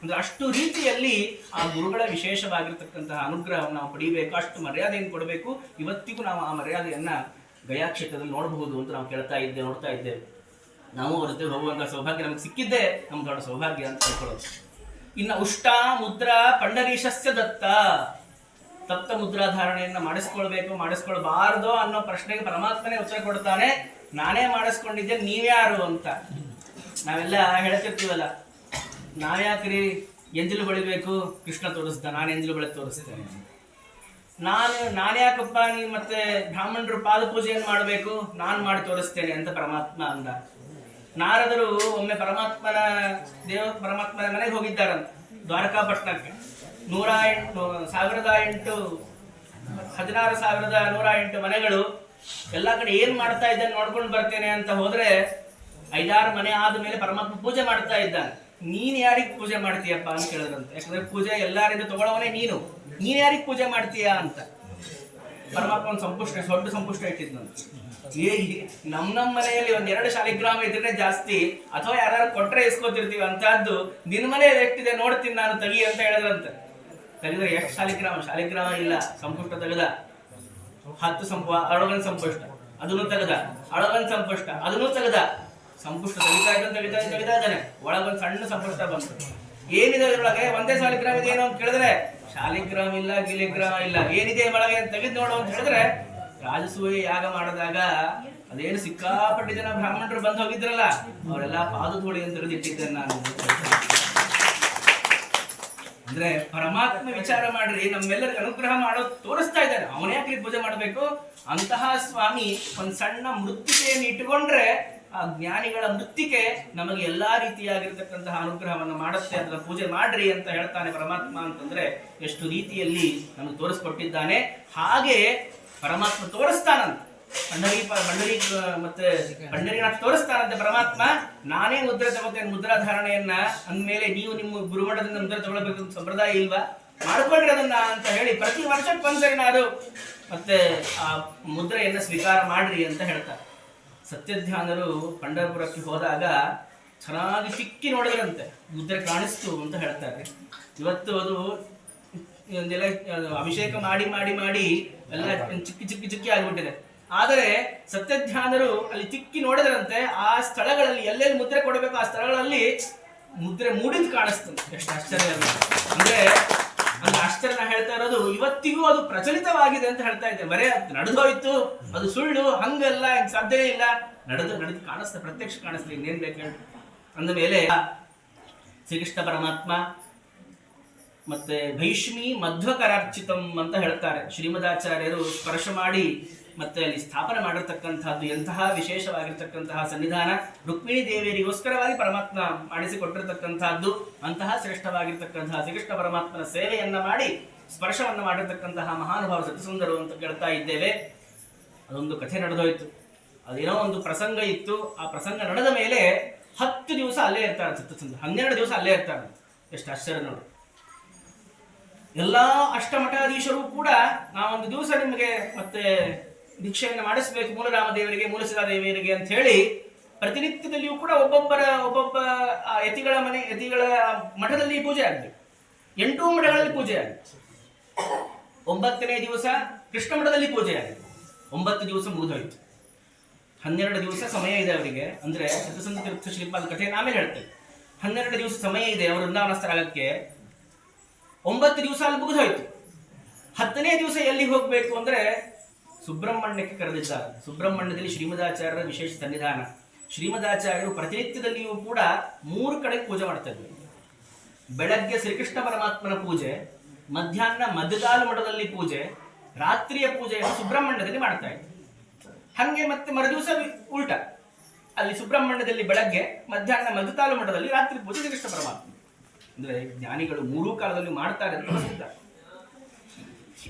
ಅಂದ್ರೆ ಅಷ್ಟು ರೀತಿಯಲ್ಲಿ ಆ ಗುರುಗಳ ವಿಶೇಷವಾಗಿರ್ತಕ್ಕಂತಹ ಅನುಗ್ರಹವನ್ನು ನಾವು ಪಡಿಬೇಕು, ಅಷ್ಟು ಮರ್ಯಾದೆಯನ್ನು ಕೊಡಬೇಕು. ಇವತ್ತಿಗೂ ನಾವು ಆ ಮರ್ಯಾದೆಯನ್ನ ಗಯಾ ಕ್ಷೇತ್ರದಲ್ಲಿ ನೋಡಬಹುದು ಅಂತ ನಾವು ಕೇಳ್ತಾ ಇದ್ದೇವೆ ನೋಡ್ತಾ ಇದ್ದೇವೆ. ನಾವು ಅವ್ರ ಜೊತೆ ಹೋಗುವಂತ ಸೌಭಾಗ್ಯ ನಮ್ಗೆ ಸಿಕ್ಕಿದ್ದೆ ನಮ್ಗೆ ದೊಡ್ಡ ಸೌಭಾಗ್ಯ ಅಂತ ತಿಳ್ಕೊಳ್ಳೋದು. ಇನ್ನು ಉಷ್ಟ ಮುದ್ರ ಪಂಡರೀಶಸ್ಯ ದತ್ತ. ತಪ್ತ ಮುದ್ರಾಧಾರಣೆಯನ್ನ ಮಾಡಿಸ್ಕೊಳ್ಬೇಕು, ಮಾಡಿಸ್ಕೊಳ್ಬಾರ್ದು ಅನ್ನೋ ಪ್ರಶ್ನೆಗೆ ಪರಮಾತ್ಮನೇ ಉತ್ತರ ಕೊಡ್ತಾನೆ. ನಾನೇ ಮಾಡಿಸ್ಕೊಂಡಿದ್ದೆ ನೀವ್ಯಾರು ಅಂತ. ನಾವೆಲ್ಲ ಹೇಳ್ತಿರ್ತೀವಲ್ಲ ನಾವ್ಯಾಕ್ರಿ ಎಂಜಲು ಬಳಿಬೇಕು ಕೃಷ್ಣ ತೋರಿಸ್ದ, ನಾನು ಎಂಜಲು ಬಳಿ ತೋರಿಸ್ತೇನೆ. ನಾನು ನಾನ್ಯಾಕಪ್ಪ ನೀ ಮತ್ತೆ ಬ್ರಾಹ್ಮಣರು ಪಾದ ಪೂಜೆಯನ್ನು ಮಾಡಬೇಕು? ನಾನು ಮಾಡಿ ತೋರಿಸ್ತೇನೆ ಅಂತ ಪರಮಾತ್ಮ ಅಂದ. ನಾರದರು ಒಮ್ಮೆ ಪರಮಾತ್ಮನ ದೇವ ಪರಮಾತ್ಮನ ಮನೆಗೆ ಹೋಗಿದ್ದಾರಂತ, ದ್ವಾರಕಾಪಟ್ಟಣಕ್ಕೆ. ನೂರ ಎಂಟು, ಸಾವಿರದ ಎಂಟು, ಹದಿನಾರು ಸಾವಿರದ ನೂರ ಎಂಟು ಮನೆಗಳು ಎಲ್ಲ ಕಡೆ ಏನ್ ಮಾಡ್ತಾ ಇದ್ದಾನೆ ನೋಡ್ಕೊಂಡು ಬರ್ತೇನೆ ಅಂತ ಹೋದ್ರೆ ಐದಾರು ಮನೆ ಆದ ಮೇಲೆ ಪರಮಾತ್ಮ ಪೂಜೆ ಮಾಡ್ತಾ ಇದ್ದಾನೆ. ನೀನ್ ಯಾರಿಗ್ ಪೂಜೆ ಮಾಡ್ತೀಯಪ್ಪ ಅಂತ ಕೇಳಿದ್ರಂತ. ಯಾಕಂದ್ರೆ ಪೂಜೆ ಎಲ್ಲರಿಂದ ತಗೊಳ್ಳೋವನೇ ನೀನು. ನೀನ್ ಯಾರಿಗ್ ಪೂಜೆ ಮಾಡ್ತೀಯಾ ಅಂತ. ಪರಮಾತ್ಮ ಸಂಪುಷ್ಟ, ದೊಡ್ಡ ಸಂಪುಷ್ಟ ಇಟ್ಟಿದ್ನಂತೆ. ನಮ್ ನಮ್ ಮನೆಯಲ್ಲಿ ಒಂದ್ ಎರಡು ಶಾಲಿಗ್ರಾಮ ಇದ್ರೆ ಜಾಸ್ತಿ ಅಥವಾ ಯಾರು ಕೊಟ್ರೆ ಇಸ್ಕೊತಿರ್ತೀವಿ ಅಂತದ್ದು ನಿನ್ ಮನೆ ಎಷ್ಟಿದೆ ನೋಡ್ತೀನಿ ನಾನು, ತಗಿ ಅಂತ ಹೇಳಿದ್ರಂತೆ. ತಗಿದ್ರೆ ಎಷ್ಟು ಶಾಲಿಗ್ರಾಮ ಶಾಲಿಗ್ರಾಮ ಇಲ್ಲ, ಸಂಪುಷ್ಟ ತೆಗೆದ. ಹತ್ತು ಸಂಪ ಅಳಗನ್ ಸಂಪುಷ್ಟ. ಅದನ್ನು ತೆಗೆದ. ಅಳಗನ್ ಸಂಪುಷ್ಟ, ಅದನ್ನು ತೆಗೆದ. ಸಂಪುಷ್ಟ ತೆಗಿತಾ ಇದ್ದಾನೆ, ತೆಗಿತಾ ಒಳಗೊಂದು ಸಣ್ಣ ಸಂಪುಷ್ಟ ಬಂತು. ಏನಿದೆ ಅದ್ರೊಳಗೆ? ಒಂದೇ ಶಾಲಿಗ್ರಾಮ ಇದೆ ಏನೋ ಅಂತ ಕೇಳಿದ್ರೆ ಶಾಲಿಗ್ರಾಮ ಇಲ್ಲ ಗಿಲಿಗ್ರಾಮ ಇಲ್ಲ. ಏನಿದೆ ಒಳಗೆ ಅಂತ ತೆಗೆದು ನೋಡು ಅಂತ ಹೇಳಿದ್ರೆ ರಾಜಸೂಯ ಯಾಗ ಮಾಡಿದಾಗ ಅದೇನು ಸಿಕ್ಕಾಪಟ್ಟೆ ಜನ ಬ್ರಾಹ್ಮಣರು ಬಂದು ಹೋಗಿದ್ರಲ್ಲ, ಅವರೆಲ್ಲ ಪಾದಧೂಳಿ ಅಂತ ಹಿಡಿದಿಟ್ಟಿದ್ದೇನೆ ನಾನು ಅಂದ್ರೆ ಪರಮಾತ್ಮ ವಿಚಾರ ಮಾಡ್ರಿ, ನಮ್ಮೆಲ್ಲರಿಗೆ ಅನುಗ್ರಹ ಮಾಡೋ ತೋರಿಸ್ತಾ ಇದ್ದಾರೆ ಅವನ ಯಾಕೆ ಪೂಜೆ ಮಾಡಬೇಕು? ಅಂತಹ ಸ್ವಾಮಿ ಒಂದ್ ಸಣ್ಣ ಮೃತ್ತಿಕೆಯನ್ನು ಇಟ್ಟುಕೊಂಡ್ರೆ ಆ ಜ್ಞಾನಿಗಳ ಮೃತ್ತಿಕೆ ನಮಗೆ ಎಲ್ಲಾ ರೀತಿಯಾಗಿರ್ತಕ್ಕಂತಹ ಅನುಗ್ರಹವನ್ನು ಮಾಡುತ್ತೆ ಅದರ ಪೂಜೆ ಮಾಡ್ರಿ ಅಂತ ಹೇಳ್ತಾನೆ ಪರಮಾತ್ಮ ಅಂತಂದ್ರೆ ಎಷ್ಟು ರೀತಿಯಲ್ಲಿ ನಮಗೆ ತೋರಿಸ್ಕೊಟ್ಟಿದ್ದಾನೆ. ಹಾಗೆ ಪರಮಾತ್ಮ ತೋರಿಸ್ತಾನಂತ. ಪಂಡರಿ ಪಂಡರಿ ಮತ್ತೆ ಪಂಡರಿನಾಥ ತೋರಿಸ್ತಾನಂತೆ ಪರಮಾತ್ಮ. ನಾನೇ ಮುದ್ರೆ ತಗೋತೇನೆ ಮುದ್ರಾ ಧಾರಣೆಯನ್ನ ಅಂದ್ಮೇಲೆ ನೀವು ನಿಮ್ಮ ಗುರುಮಠದಿಂದ ಮುದ್ರೆ ತಗೊಳ್ಬೇಕು ಸಂಪ್ರದಾಯ ಇಲ್ವಾ? ಮಾಡ್ಕೊಳ್ರಿ ಅದನ್ನ ಅಂತ ಹೇಳಿ ಪ್ರತಿ ವರ್ಷಕ್ಕೆ ಒಂದ್ಸರಿ ನಾನು ಮತ್ತೆ ಆ ಮುದ್ರೆಯನ್ನ ಸ್ವೀಕಾರ ಮಾಡ್ರಿ ಅಂತ ಹೇಳ್ತಾರೆ. ಸತ್ಯಧ್ಯಾನರು ಪಂಡರಪುರಕ್ಕೆ ಹೋದಾಗ ಚೆನ್ನಾಗಿ ಸಿಕ್ಕಿ ನೋಡಿದ್ರಂತೆ. ಮುದ್ರೆ ಕಾಣಿಸ್ತು ಅಂತ ಹೇಳ್ತಾರೆ. ಇವತ್ತು ಅದು ಅಭಿಷೇಕ ಮಾಡಿ ಮಾಡಿ ಮಾಡಿ ಎಲ್ಲ ಚಿಕ್ಕಿ ಚಿಕ್ಕಿ ಚಿಕ್ಕಿ ಆಗಿಬಿಟ್ಟಿದೆ. ಆದರೆ ಸತ್ಯಧ್ಯಾನರು ಅಲ್ಲಿ ತಿಕ್ಕಿ ನೋಡಿದ್ರಂತೆ ಆ ಸ್ಥಳಗಳಲ್ಲಿ ಎಲ್ಲೆಲ್ಲಿ ಮುದ್ರೆ ಕೊಡಬೇಕು ಆ ಸ್ಥಳಗಳಲ್ಲಿ ಮುದ್ರೆ ಮೂಡಿದ್ ಕಾಣಿಸ್ತದೆ ಎಷ್ಟು ಆಶ್ಚರ್ಯ ಅಂದ್ರೆ ಅಂದ್ರೆ ಆಶ್ಚರ್ಯ ಹೇಳ್ತಾ ಇರೋದು, ಇವತ್ತಿಗೂ ಅದು ಪ್ರಚಲಿತವಾಗಿದೆ ಅಂತ ಹೇಳ್ತಾ ಇದ್ದೆ. ಬರೇ ನಡೆದೋಯ್ತು, ಅದು ಸುಳ್ಳು, ಹಂಗಲ್ಲ ಹಿಂಗ್ ಸಾಧ್ಯ ಇಲ್ಲ. ನಡೆದು ನಡೆದು ಕಾಣಿಸ್ತದೆ ಪ್ರತ್ಯಕ್ಷ ಕಾಣಿಸ್ತದೆ ಇನ್ನೇನ್ ಬೇಕು ಅಂದ ಮೇಲೆ ಶ್ರೀಕೃಷ್ಣ ಪರಮಾತ್ಮ ಮತ್ತೆ ಭೈಷ್ಮಿ ಮಧ್ವಕರಾರ್ಚಿತಂ ಅಂತ ಹೇಳ್ತಾರೆ. ಶ್ರೀಮದಾಚಾರ್ಯರು ಸ್ಪರ್ಶ ಮಾಡಿ ಮತ್ತೆ ಅಲ್ಲಿ ಸ್ಥಾಪನೆ ಮಾಡಿರ್ತಕ್ಕಂಥದ್ದು ಎಂತಹ ವಿಶೇಷವಾಗಿರ್ತಕ್ಕಂತಹ ಸನ್ನಿಧಾನ ರುಕ್ಮಿಣಿ ದೇವಿಯರಿಗೋಸ್ಕರವಾಗಿ ಪರಮಾತ್ಮ ಮಾಡಿಸಿಕೊಟ್ಟಿರ್ತಕ್ಕಂಥದ್ದು, ಅಂತಹ ಶ್ರೇಷ್ಠವಾಗಿರ್ತಕ್ಕಂತಹ ಶ್ರೀಕೃಷ್ಣ ಪರಮಾತ್ಮನ ಸೇವೆಯನ್ನ ಮಾಡಿ ಸ್ಪರ್ಶವನ್ನು ಮಾಡಿರ್ತಕ್ಕಂತಹ ಮಹಾನುಭಾವ ಸುಂದರು ಅಂತ ಕೇಳ್ತಾ ಇದ್ದೇವೆ. ಅದೊಂದು ಕಥೆ ನಡೆದೋಯ್ತು. ಅದೇನೋ ಒಂದು ಪ್ರಸಂಗ ಇತ್ತು. ಆ ಪ್ರಸಂಗ ನಡೆದ ಮೇಲೆ ಹತ್ತು ದಿವಸ ಅಲ್ಲೇ ಇರ್ತಾರೆ ಸತ್ಯಸುಂದರ. ಹನ್ನೆರಡು ದಿವಸ ಅಲ್ಲೇ ಇರ್ತಾರೆ ಎಷ್ಟು ಆಶ್ಚರ್ಯ ನೋಡಿ. ಎಲ್ಲಾ ಅಷ್ಟಮಠಾಧೀಶರು ಕೂಡ ನಾವೊಂದು ದಿವಸ ನಿಮಗೆ ಮತ್ತೆ ದೀಕ್ಷೆಯನ್ನು ಮಾಡಿಸ್ಬೇಕು ಮೂಲರಾಮ ದೇವರಿಗೆ ದೇವಿಯರಿಗೆ ಅಂತ ಹೇಳಿ ಪ್ರತಿನಿತ್ಯದಲ್ಲಿಯೂ ಕೂಡ ಒಬ್ಬೊಬ್ಬರ, ಒಬ್ಬೊಬ್ಬ ಯತಿಗಳ ಮನೆ, ಯತಿಗಳ ಮಠದಲ್ಲಿ ಪೂಜೆ ಆಗ್ಬೇಕು. ಎಂಟು ಮಠಗಳಲ್ಲಿ ಪೂಜೆ ಆಗ್ಬೇಕು. ಒಂಬತ್ತನೇ ದಿವಸ ಕೃಷ್ಣ ಮಠದಲ್ಲಿ ಪೂಜೆ ಆಗಿದೆ ಒಂಬತ್ತು ದಿವಸ ಮುಗಿದೋಯ್ತು. ಹನ್ನೆರಡು ದಿವಸ ಸಮಯ ಇದೆ ಅವರಿಗೆ. ಅಂದ್ರೆ ಸತ್ಯಸಂಧ ತೀರ್ಥ ಶ್ರೀಪಾದ ಕಥೆ ಆಮೇಲೆ ಹೇಳ್ತೇವೆ ಹನ್ನೆರಡು ದಿವಸ ಸಮಯ ಇದೆ ಅವರು ವೃಂದಾವನ ಸ್ಥಳಕ್ಕೆ ಒಂಬತ್ತು ದಿವಸ ಅಲ್ಲಿ ಮುಗಿದೋಯ್ತು. ಹತ್ತನೇ ದಿವಸ ಎಲ್ಲಿ ಹೋಗ್ಬೇಕು ಅಂದ್ರೆ ಸುಬ್ರಹ್ಮಣ್ಯಕ್ಕೆ ಕರೆದಿದ್ದಾರೆ. ಸುಬ್ರಹ್ಮಣ್ಯದಲ್ಲಿ ಶ್ರೀಮದಾಚಾರ್ಯರ ವಿಶೇಷ ಸನ್ನಿಧಾನ. ಶ್ರೀಮದಾಚಾರ್ಯರು ಪ್ರತಿನಿತ್ಯದಲ್ಲಿಯೂ ಕೂಡ ಮೂರು ಕಡೆ ಪೂಜೆ ಮಾಡ್ತಾ ಬೆಳಗ್ಗೆ ಶ್ರೀಕೃಷ್ಣ ಪರಮಾತ್ಮನ ಪೂಜೆ, ಮಧ್ಯಾಹ್ನ ಮಧ್ಯದಾಲು ಮಠದಲ್ಲಿ ಪೂಜೆ, ರಾತ್ರಿಯ ಪೂಜೆಯನ್ನು ಸುಬ್ರಹ್ಮಣ್ಯದಲ್ಲಿ ಮಾಡ್ತಾ ಇದ್ರು ಹಂಗೆ ಮತ್ತೆ ಮರುದಿವಸ ಉಲ್ಟ. ಅಲ್ಲಿ ಸುಬ್ರಹ್ಮಣ್ಯದಲ್ಲಿ ಬೆಳಗ್ಗೆ ಮಧ್ಯಾಹ್ನ ಮಧ್ಯತಾಲು ಮಠದಲ್ಲಿ ರಾತ್ರಿ ಪೂಜೆ ಶ್ರೀಕೃಷ್ಣ ಪರಮಾತ್ಮ. ಅಂದ್ರೆ ಜ್ಞಾನಿಗಳು ಮೂರೂ ಕಾಲದಲ್ಲಿ ಮಾಡ್ತಾರೆ ಅಂತ ತೋರಿಸಿದ್ದಾರೆ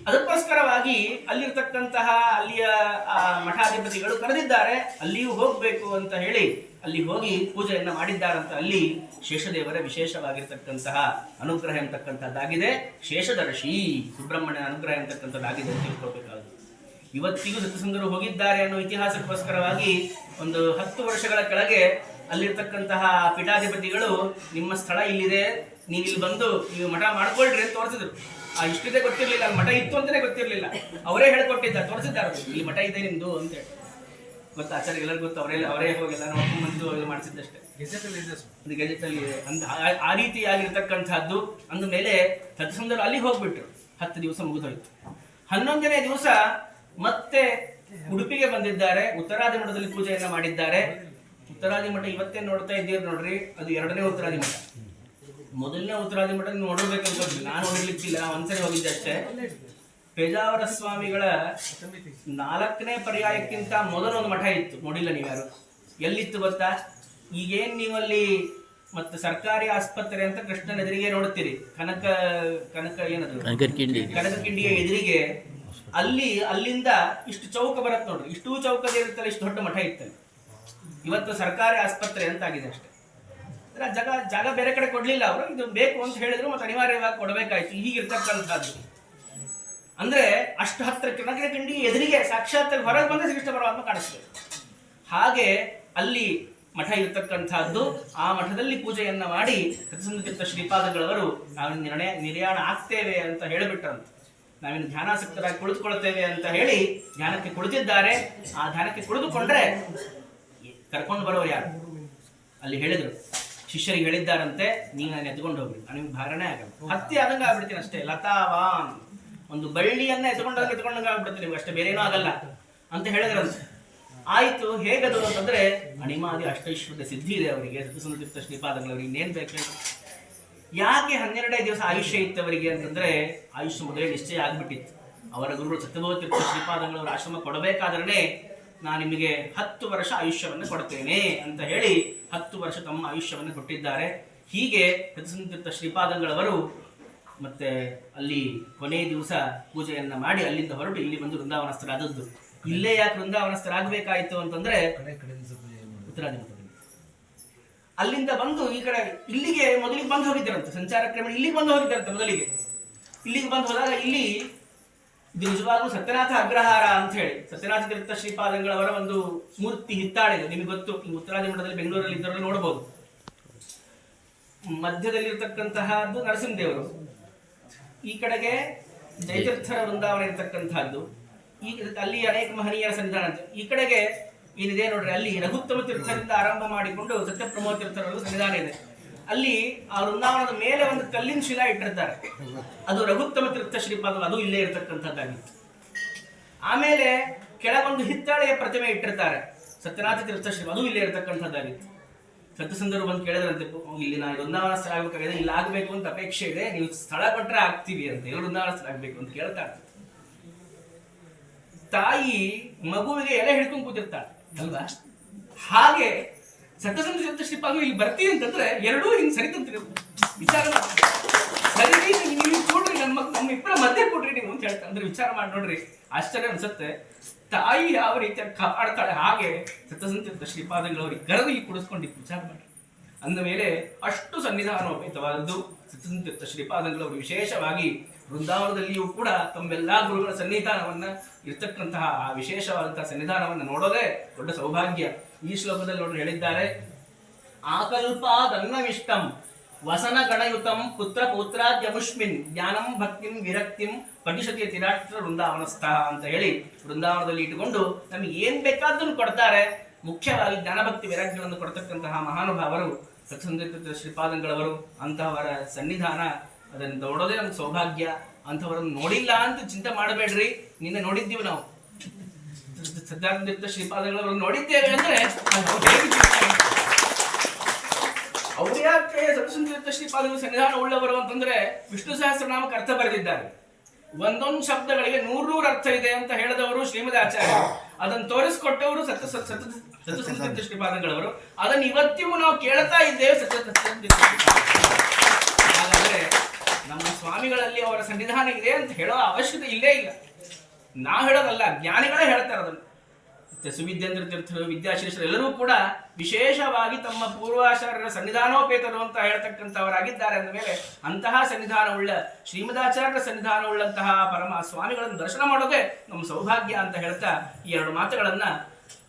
ಅದಕ್ಕೋಸ್ಕರವಾಗಿ ಅಲ್ಲಿರ್ತಕ್ಕಂತಹ ಅಲ್ಲಿಯ ಮಠಾಧಿಪತಿಗಳು ಕರೆದಿದ್ದಾರೆ, ಅಲ್ಲಿಯೂ ಹೋಗ್ಬೇಕು ಅಂತ ಹೇಳಿ, ಅಲ್ಲಿ ಹೋಗಿ ಪೂಜೆಯನ್ನ ಮಾಡಿದ್ದಾರಂತ ಅಲ್ಲಿ ಶೇಷದೇವರ ವಿಶೇಷವಾಗಿರ್ತಕ್ಕಂತಹ ಅನುಗ್ರಹ ಎಂತಕ್ಕಂಥದ್ದಾಗಿದೆ. ಶೇಷದರ್ಶಿ, ಸುಬ್ರಹ್ಮಣ್ಯನ ಅನುಗ್ರಹ ಎಂತಕ್ಕಂಥದ್ದಾಗಿದೆ ಅಂತ ತಿಳ್ಕೊಳ್ಬೇಕಾಗುತ್ತೆ ಇವತ್ತಿಗೂ ಸತ್ಯಸಂಧರು ಹೋಗಿದ್ದಾರೆ ಅನ್ನೋ ಇತಿಹಾಸಕ್ಕೋಸ್ಕರವಾಗಿ ಒಂದು ಹತ್ತು ವರ್ಷಗಳ ಕೆಳಗೆ ಅಲ್ಲಿರ್ತಕ್ಕಂತಹ ಪೀಠಾಧಿಪತಿಗಳು, ನಿಮ್ಮ ಸ್ಥಳ ಇಲ್ಲಿದೆ ನೀವು ಇಲ್ಲಿ ಬಂದು ನೀವು ಮಠ ಮಾಡ್ಕೊಳ್ರಿ ಅಂತ ತೋರಿಸಿದ್ರು. ಆ ಇಷ್ಟಿದೆ ಗೊತ್ತಿರ್ಲಿಲ್ಲ ಅಲ್ಲಿ ಮಠ ಇತ್ತು ಅಂತಾನೆ ಗೊತ್ತಿರ್ಲಿಲ್ಲ. ಅವರೇ ಹೇಳ್ಕೊಟ್ಟಿದ್ದಾರೆ ತೋರಿಸಿದ್ದಾರೆ. ಇಲ್ಲಿ ಮಠ ಇದೆ ನಿಮ್ದು ಅಂತ ಹೇಳಿ. ಗೊತ್ತಾ ಆಚಾರ್ಯ ಎಲ್ಲರಿಗೂ ಗೊತ್ತು ಅವರೇ ಅವರೇ ಹೋಗಿಲ್ಲ ನಾವು ಬಂದು ಇದು ಮಾಡಿಸಿದ್ದಷ್ಟೇ. ಒಂದು ಗೆಜೆಟ್ ಅಲ್ಲಿ ಇದೆ ಅಂದ ಆ- ರೀತಿ ರೀತಿಯಾಗಿರ್ತಕ್ಕಂಥದ್ದು ಅಂದ ಮೇಲೆ ಸತ್ಯಸುಂದರು ಅಲ್ಲಿ ಹೋಗ್ಬಿಟ್ರು. ಹತ್ತು ದಿವಸ ಮುಗಿದೋಯ್ತು. ಹನ್ನೊಂದನೇ ದಿವಸ ಮತ್ತೆ ಉಡುಪಿಗೆ ಬಂದಿದ್ದಾರೆ ಉತ್ತರಾದಿ ಮಠದಲ್ಲಿ ಪೂಜೆಯನ್ನ ಮಾಡಿದ್ದಾರೆ. ಉತ್ತರಾದಿ ಮಠ ಇವತ್ತೇ ನೋಡ್ತಾ ಇದ್ದೀರಿ ನೋಡ್ರಿ? ಅದು ಎರಡನೇ ಉತ್ತರಾದಿ ಮಠ. ಮೊದಲನೇ ಉತ್ತರಾದಿ ಮಠ ನೋಡಬೇಕಂತ ನಾನು ಹೋಗ್ಲಿಕ್ಕಿಲ್ಲ ಒಂದ್ಸರಿ ಹೋಗಿದ್ದೆ ಅಷ್ಟೇ. ಪೇಜಾವರ ಸ್ವಾಮಿಗಳ ನಾಲ್ಕನೇ ಪರ್ಯಾಯಕ್ಕಿಂತ ಮೊದಲ ಒಂದು ಮಠ ಇತ್ತು ನೋಡಿಲ್ಲ ನೀವ್ಯಾರು. ಎಲ್ಲಿತ್ತು ಗೊತ್ತಾ? ಈಗೇನ್ ನೀವಲ್ಲಿ ಮತ್ತೆ ಸರ್ಕಾರಿ ಆಸ್ಪತ್ರೆ ಅಂತ ಕೃಷ್ಣನ ಎದುರಿಗೆ ನೋಡ್ತೀರಿ. ಕನಕ ಕನಕ ಏನದು? ಕನಕಕಿಂಡಿಯ ಕನಕ ಕಿಂಡಿಯ ಎದುರಿಗೆ ಅಲ್ಲಿ ಅಲ್ಲಿಂದ ಇಷ್ಟು ಚೌಕ ಬರುತ್ತೆ ನೋಡ್ರಿ. ಇಷ್ಟು ಚೌಕದ ಇರುತ್ತಲ್ಲ ಇಷ್ಟು ದೊಡ್ಡ ಮಠ ಇತ್ತಲ್ಲಿ. ಇವತ್ತು ಸರ್ಕಾರಿ ಆಸ್ಪತ್ರೆ ಅಂತ ಆಗಿದೆ ಅಷ್ಟೇ. ಜಾಗ ಜಾಗ ಬೇರೆ ಕಡೆ ಕೊಡ್ಲಿಲ್ಲ ಅವರು. ಇದು ಬೇಕು ಅಂತ ಹೇಳಿದ್ರು ಮತ್ತೆ ಅನಿವಾರ್ಯವಾಗಿ ಕೊಡಬೇಕಾಯ್ತು. ಹೀಗಿರ್ತಕ್ಕಂಥದ್ದು ಅಂದ್ರೆ ಅಷ್ಟು ಹತ್ತಿರಕ್ಕೆ ನಗರ ಕಂಡಿ ಎದುರಿಗೆ ಸಾಕ್ಷಾತ್ ಹೊರಗೆ ಬಂದ ಶ್ರೀಕೃಷ್ಣ ಪರಮಾತ್ಮ ಕಾಣಿಸ್ಬೇಕು ಹಾಗೆ ಅಲ್ಲಿ ಮಠ ಇರತಕ್ಕಂಥದ್ದು, ಆ ಮಠದಲ್ಲಿ ಪೂಜೆಯನ್ನ ಮಾಡಿ ಸತ್ಯಸಂಧತೀರ್ಥ ಶ್ರೀಪಾದಗಳವರು ನಾವು ನಿರ್ಣಯ, ನಿರ್ಯಾಣ ಆಗ್ತೇವೆ ಅಂತ ಹೇಳಿಬಿಟ್ಟಂತ ನಾವಿನ್ನು ಧ್ಯಾನಾಸಕ್ತರಾಗಿ ಕುಳಿತುಕೊಳ್ತೇವೆ ಅಂತ ಹೇಳಿ ಧ್ಯಾನಕ್ಕೆ ಕುಳಿತಿದ್ದಾರೆ. ಆ ಧ್ಯಾನಕ್ಕೆ ಕುಳಿತುಕೊಂಡ್ರೆ ಕರ್ಕೊಂಡು ಬರೋರು ಯಾರು? ಅಲ್ಲಿ ಹೇಳಿದ್ರು. ಶಿಷ್ಯರಿಗೆ ಹೇಳಿದ್ದಾರಂತೆ ನೀವು ನಾನು ಎತ್ಕೊಂಡು ಹೋಗಿ ನಾನು ನಿಮ್ಗೆ ಭಾರನೇ ಆಗಲ್ಲ. ಹತ್ತಿ ಆದಂಗೆ ಆಗ್ಬಿಡ್ತೀನಿ ಅಷ್ಟೇ. ಲತಾವಾನ್ ಒಂದು ಬಳ್ಳಿಯನ್ನ ಎತ್ಕೊಂಡಾಗ ಎತ್ಕೊಂಡಂಗೆ ಆಗ್ಬಿಡ್ತೀನಿ ನಿಮ್ಗೆ. ಅಷ್ಟೇ ಬೇರೇನೂ ಆಗಲ್ಲ ಅಂತ ಹೇಳಿದ್ರಂತೆ. ಆಯಿತು ಹೇಗದು ಅಂತಂದ್ರೆ ಅಣಿಮಾದಿ ಅಷ್ಟೈಶ್ವರ್ಯ ಸಿದ್ಧಿ ಇದೆ ಅವರಿಗೆ. ಸತ್ಯಸಂಧತೀರ್ಥ ಶ್ರೀಪಾದಗಳವರಿಗೆ ಇನ್ನೇನ್ ಬೇಕು? ಯಾಕೆ ಹನ್ನೆರಡೇ ದಿವಸ ಆಯುಷ್ಯ ಇತ್ತು ಅವರಿಗೆ ಅಂತಂದ್ರೆ ಆಯುಷ್ಯ ಮೊದಲೇ ನಿಶ್ಚಯ ಆಗ್ಬಿಟ್ಟಿತ್ತು. ಅವರ ಗುರುಗಳು ಸತ್ಯಭವತೀರ್ಥ ಶ್ರೀಪಾದಗಳವರ ಆಶ್ರಮ ಕೊಡಬೇಕಾದ್ರೆ ನಾನು ನಿಮಗೆ ಹತ್ತು ವರ್ಷ ಆಯುಷ್ಯವನ್ನು ಕೊಡ್ತೇನೆ ಅಂತ ಹೇಳಿ ಹತ್ತು ವರ್ಷ ತಮ್ಮ ಆಯುಷ್ಯವನ್ನು ಕೊಟ್ಟಿದ್ದಾರೆ. ಹೀಗೆ ಪ್ರತಿಸಂತೀರ್ಥ ಶ್ರೀಪಾದಂಗಳವರು ಮತ್ತೆ ಅಲ್ಲಿ ಕೊನೆ ದಿವಸ ಪೂಜೆಯನ್ನ ಮಾಡಿ ಅಲ್ಲಿಂದ ಹೊರಟು ಇಲ್ಲಿ ಬಂದು ವೃಂದಾವನಸ್ಥರಾದದ್ದು. ಇಲ್ಲೇ ಯಾಕೆ ವೃಂದಾವನಸ್ಥರಾಗಬೇಕಾಯಿತು ಅಂತಂದ್ರೆ ಅಲ್ಲಿಂದ ಬಂದು ಈ ಕಡೆ ಇಲ್ಲಿಗೆ ಮೊದಲಿಗೆ ಬಂದು ಹೋಗಿದ್ದಾರಂತೆ, ಸಂಚಾರ ಕ್ರಮ ಇಲ್ಲಿಗೆ ಬಂದು ಹೋಗಿದ್ದಾರಂತೆ ಮೊದಲಿಗೆ. ಇಲ್ಲಿಗೆ ಬಂದು ಹೋದಾಗ ಇಲ್ಲಿ ಇದು ನಿಜವಾಗ್ಲೂ ಸತ್ಯನಾಥ ಅಗ್ರಹಾರ ಅಂತ ಹೇಳಿ ಸತ್ಯನಾಥ ತೀರ್ಥ ಶ್ರೀಪಾದಂಗಳವರ ಒಂದು ಮೂರ್ತಿ ಹಿತ್ತಾಳೆ ನಿಮಗೆ ಗೊತ್ತು. ಉತ್ತರಾದಿ ಮಠದಲ್ಲಿ ಬೆಂಗಳೂರಲ್ಲಿ ಇದ್ದವರು ನೋಡಬಹುದು ಮಧ್ಯದಲ್ಲಿರ್ತಕ್ಕಂತಹದ್ದು ನರಸಿಂಹದೇವರು. ಈ ಕಡೆಗೆ ಜಯತೀರ್ಥರ ವೃಂದಾವನ ಇರತಕ್ಕಂತಹದ್ದು. ಈ ಅಲ್ಲಿ ಅನೇಕ ಮಹನೀಯರ ಸನ್ನಿಧಾನ ಈ ಕಡೆಗೆ ಏನಿದೆ ನೋಡ್ರಿ, ಅಲ್ಲಿ ರಘುತ್ತಮ ತೀರ್ಥರಿಂದ ಆರಂಭ ಮಾಡಿಕೊಂಡು ಸತ್ಯಪ್ರಮೋದ ತೀರ್ಥರ ಸನ್ನಿಧಾನ ಇದೆ. ಅಲ್ಲಿ ಆ ವೃಂದಾವನದ ಮೇಲೆ ಒಂದು ಕಲ್ಲಿನ ಶಿಲಾ ಇಟ್ಟಿರ್ತಾರೆ. ಅದು ರಘುತ್ತಮ ತೀರ್ಥ ಶ್ರೀಪಾದ ಅದು ಇಲ್ಲೇ ಇರತಕ್ಕಂಥದ್ದಾಗಿತ್ತು. ಆಮೇಲೆ ಕೆಳಗೊಂದು ಹಿತ್ತಾಳೆಯ ಪ್ರತಿಮೆ ಇಟ್ಟಿರ್ತಾರೆ. ಸತ್ಯನಾಥ ತೀರ್ಥ ಶ್ರೀ ಅದು ಇಲ್ಲೇ ಇರತಕ್ಕಂಥದ್ದಾಗಿತ್ತು. ಸತ್ಯಸಂದರು ಬಂದು ಕೇಳಿದ್ರಂತೆ "ಓ, ಇಲ್ಲಿ ನಾನು ವೃಂದಾವನಸ್ಥರ ಆಗ್ಬೇಕಾಗಿದೆ ಇಲ್ಲಿ ಆಗ್ಬೇಕು ಅಂತ ಅಪೇಕ್ಷೆ ಇದೆ ನೀವು ಸ್ಥಳ ಕೊಟ್ಟರೆ ಆಗ್ತೀವಿ ಅಂತ ಎಲ್ಲಿ ವೃಂದಾವನ ಸ್ಥಳ ಆಗ್ಬೇಕು ಅಂತ ಕೇಳ್ತಾ ತಾಯಿ ಮಗುವಿಗೆ ಎಲೆ ಹಿಡ್ಕೊಂಡು ಕೂತಿರ್ತಾಳೆ ಅಲ್ವಾ? ಹಾಗೆ ಸತ್ಯಸಂಧ ಶ್ರೀಪಾದ ಇಲ್ಲಿ ಬರ್ತೀವಿ ಅಂತಂದ್ರೆ ಎರಡೂ ಹಿಂಗ್ ಸರಿತಂತೀರಿ ವಿಚಾರ. ಸರಿ, ನೀವು ಕೊಡ್ರಿ ನನ್ನ ನಮ್ಮ ಇಬ್ಬರ ಮಧ್ಯೆ ಕೊಡ್ರಿ ನೀವು ಅಂತ ಹೇಳ್ತಾರೆ ಅಂದ್ರೆ ವಿಚಾರ ಮಾಡಿ ನೋಡ್ರಿ. ಆಶ್ಚರ್ಯ ಅನ್ಸುತ್ತೆ. ತಾಯಿ ಯಾವ ರೀತಿಯಾಗಿ ಕಾಪಾಡ್ತಾಳೆ, ಹಾಗೆ ಸತ್ಯಸಂತೀರ್ಥ ಶ್ರೀಪಾದಗಳವ್ರಿಗೆ ಕರೆದು ಈ ಕುಡಿಸ್ಕೊಂಡಿದ್ದು ವಿಚಾರ ಮಾಡಿ ಅಂದ ಮೇಲೆ ಅಷ್ಟು ಸನ್ನಿಧಾನೋಪೇತವಾದದ್ದು ಸತ್ಯಸಂತೀರ್ಥ ಅವರು ವಿಶೇಷವಾಗಿ ವೃಂದಾವನದಲ್ಲಿಯೂ ಕೂಡ ತಮ್ಮೆಲ್ಲಾ ಗುರುಗಳ ಸನ್ನಿಧಾನವನ್ನ ಇರ್ತಕ್ಕಂತಹ ಆ ವಿಶೇಷವಾದಂತಹ ಸನ್ನಿಧಾನವನ್ನ ನೋಡೋದೇ ದೊಡ್ಡ ಸೌಭಾಗ್ಯ. ಈ ಶ್ಲೋಕದಲ್ಲಿ ನೋಡ್ರಿ ಹೇಳಿದ್ದಾರೆ, ಆಕಲ್ಪ ಆಕಲ್ಪಾದನ್ನವಿಷ್ಟಂ ವಸನ ಗಣಯುತಂ ಪುತ್ರ ಪೌತ್ರಾದ್ಯಮುಷ್ಮಿನ್ ಜ್ಞಾನಂ ಭಕ್ತಿಂ ವಿರಕ್ತಿಂ ಪಠಿಸತಿ ತಿರಾಷ್ಟ್ರ ವೃಂದಾವನಸ್ಥ ಅಂತ ಹೇಳಿ ವೃಂದಾವನದಲ್ಲಿ ಇಟ್ಟುಕೊಂಡು ನಮಗೆ ಏನ್ ಬೇಕಾದ್ರೂ ಕೊಡ್ತಾರೆ. ಮುಖ್ಯವಾಗಿ ಜ್ಞಾನಭಕ್ತಿ ವಿರಕ್ತಿಗಳನ್ನು ಕೊಡ್ತಕ್ಕಂತಹ ಮಹಾನುಭಾವರು ಸತ್ಸಂದಿತ ಶ್ರೀಪಾದಂಗಳವರು ಅಂತಹವರ ಸನ್ನಿಧಾನ ಅದನ್ನು ನೋಡೋದೇ ನಮ್ಗೆ ಸೌಭಾಗ್ಯ. ಅಂತಹವರನ್ನು ನೋಡಿಲ್ಲ ಅಂತ ಚಿಂತೆ ಮಾಡಬೇಡ್ರಿ. ನಿನ್ನೆ ನೋಡಿದ್ದೀವಿ ನಾವು. ಸತ್ಯಾನಂದ ಶ್ರೀಪಾದಗಳವರು ನೋಡಿದ್ದೇವೆ ಅಂದ್ರೆ ಅವರು ಯಾಕೆ ಸತ್ಸಂತೀರ್ಥ ಶ್ರೀಪಾದಗಳು ಸನ್ನಿಧಾನ ಉಳ್ಳವರು ಅಂತಂದ್ರೆ ವಿಷ್ಣು ಸಹಸ್ರನಾಮಕ್ಕೆ ಅರ್ಥ ಬರೆದಿದ್ದಾರೆ. ಒಂದೊಂದು ಶಬ್ದಗಳಿಗೆ ನೂರೂರು ಅರ್ಥ ಇದೆ ಅಂತ ಹೇಳಿದವರು ಶ್ರೀಮದ್ ಆಚಾರ್ಯ. ಅದನ್ನು ತೋರಿಸಿಕೊಟ್ಟವರು ಸತ್ಯ ಸತ್ಯ ಶ್ರೀಪಾದಗಳವರು. ಅದನ್ನು ಇವತ್ತಿಗೂ ನಾವು ಕೇಳ್ತಾ ಇದ್ದೇವೆ ಸತ್ಯ. ಹಾಗಾದ್ರೆ ನಮ್ಮ ಸ್ವಾಮಿಗಳಲ್ಲಿ ಅವರ ಸನ್ನಿಧಾನ ಇದೆ ಅಂತ ಹೇಳೋ ಅವಶ್ಯಕತೆ ಇಲ್ಲೇ ಇಲ್ಲ. ನಾವು ಹೇಳೋದಲ್ಲ, ಜ್ಞಾನಿಗಳೇ ಹೇಳ್ತಾರೆ ಅದನ್ನು ಸುವಿದ್ಯೇಂದ್ರ ತೀರ್ಥರು ವಿದ್ಯಾಶೀರ್ಷರು ಎಲ್ಲರೂ ಕೂಡ ವಿಶೇಷವಾಗಿ ತಮ್ಮ ಪೂರ್ವಾಚಾರ್ಯರ ಸನ್ನಿಧಾನೋಪೇತರು ಅಂತ ಹೇಳ್ತಕ್ಕಂಥವರಾಗಿದ್ದಾರೆ ಅಂದ ಮೇಲೆ ಅಂತಹ ಸನ್ನಿಧಾನವುಳ್ಳ, ಶ್ರೀಮದಾಚಾರ್ಯರ ಸನ್ನಿಧಾನವುಳ್ಳಂತಹ ಪರಮ ಸ್ವಾಮಿಗಳನ್ನು ದರ್ಶನ ಮಾಡೋದೇ ನಮ್ಮ ಸೌಭಾಗ್ಯ ಅಂತ ಹೇಳ್ತಾ ಈ ಎರಡು ಮಾತುಗಳನ್ನ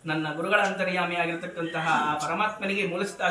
ನನ್ನ ಗುರುಗಳ ಅಂತರ್ಯಾಮಿಯಾಗಿರ್ತಕ್ಕಂತಹ ಪರಮಾತ್ಮನಿಗೆ ಮೂಲಸ್ತಾ